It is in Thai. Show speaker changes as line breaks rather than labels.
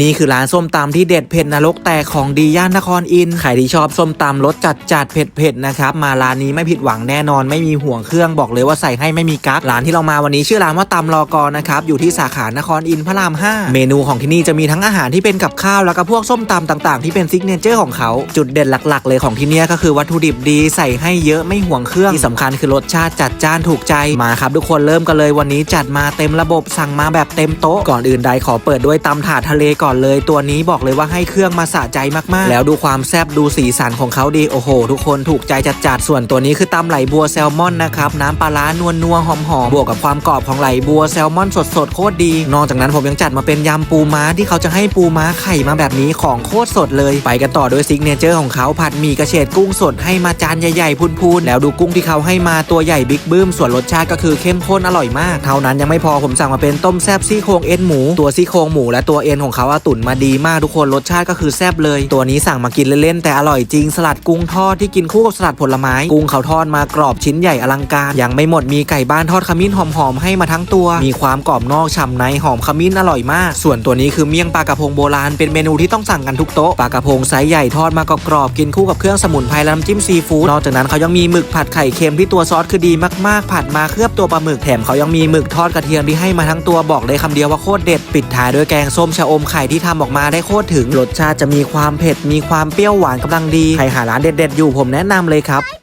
นี่คือร้านส้มตำที่เด็ดเผ็ดนรกแต่ของดีย่านนครอินทร์ใครที่ชอบส้มตำรสจัดจัดเผ็ดเผ็ดๆนะครับมาร้านนี้ไม่ผิดหวังแน่นอนไม่มีห่วงเครื่องบอกเลยว่าใส่ให้ไม่มีกั๊กร้านที่เรามาวันนี้ชื่อร้านว่าตำรอกอนะครับอยู่ที่สาขานครอินพระราม 5 เมนูของที่นี่จะมีทั้งอาหารที่เป็นกับข้าวแล้วก็พวกส้มตำต่างๆ ที่เป็นซิกเนเจอร์ของเขา จุดเด่นหลักๆ เลยของที่นี่ก็คือวัตถุดิบดีใส่ให้เยอะไม่ห่วงเครื่องที่สำคัญคือรสชาติจัดจ้านถูกใจมาครับทุกคนเริ่มกันเลยวันนี้จัดมาเต็มระบบสั่งมาแบบเต็มโต๊ะก่อนอื่นใดขอเปิดด้วยตำถาดทะเลก่อนเลยตัวนี้บอกเลยว่าให้เครื่องมาสะใจมากๆ แล้วดูความแซบดูสีสันของเขาดีโอ้โห ทุกคนถูกใจจัดๆส่วนตัวนี้คือตำไหลบัวแซลมอนนะครับน้ำปลาร้านวลนัวหอมๆบวกกับความกรอบของไหลบัวแซลมอนสดๆโคตรดี นอกจากนั้นผมยังจัดมาเป็นยำปูม้าที่เขาจะให้ปูม้าไข่มาแบบนี้ของโคตรสดเลย ไปกันต่อโดยซิกเนเจอร์ของเขาผัดหมี่กระเฉดกุ้งสดให้มาจานใหญ่ๆพูนๆแล้วดูกุ้งที่เขาให้มาตัวใหญ่บิ๊กบึ้มส่วนรสชาติก็คือเข้มข้นอร่อยมาก เท่านั้นยังไม่พอผมสั่งมาเป็นต้มแซบซี่โครงเอ็นหมู ตัวซี่โครงหมูและตัวเอ็นของเขาอะตุ๋นมาดีมากทุกคนรสชาติก็คือแซบเลย ตัวนี้สั่งมากินเล่นๆแต่อร่อยจริงสลัดกุ้งทอดที่กินคู่กับสลัดผลไม้ กุ้งเขาทอดมากรอบชิ้นใหญ่อลังการยังไม่หมดมีไก่บ้านทอดขมิ้นหอมๆให้มาทั้งตัว มีความกรอบนอกฉ่ำในหอมขมิ้นอร่อยมาก ส่วนตัวนี้คือเมี่ยงปลากระพงโบราณเป็นเมนูที่ต้องสั่งกันทุกโต๊ะปลากระพงไซส์ใหญ่ทอดมากรอบกินคู่กับเครื่องสมุนไพรและน้ำจิ้มซีฟู้ดนอกจากนั้นเขายังมีหมึกผัดไข่เค็มที่ตัวซอสคือดีมากๆ ผัดมาเคลือบตัวปลาหมึกแถมเขายังมีหมึกทอดกระเทียมที่ให้มาทั้งตัวบอกเลยคำเดียวว่าโคตรเด็ดปิดท้ายด้วยแกงส้มชะอมไข่ที่ทำออกมาได้โคตรถึงรสชาติจะมีความเผ็ดมีความเปรี้ยวหวานกำลังดีใครหาร้านเด็ดๆอยู่ผมแนะนำเลยครับ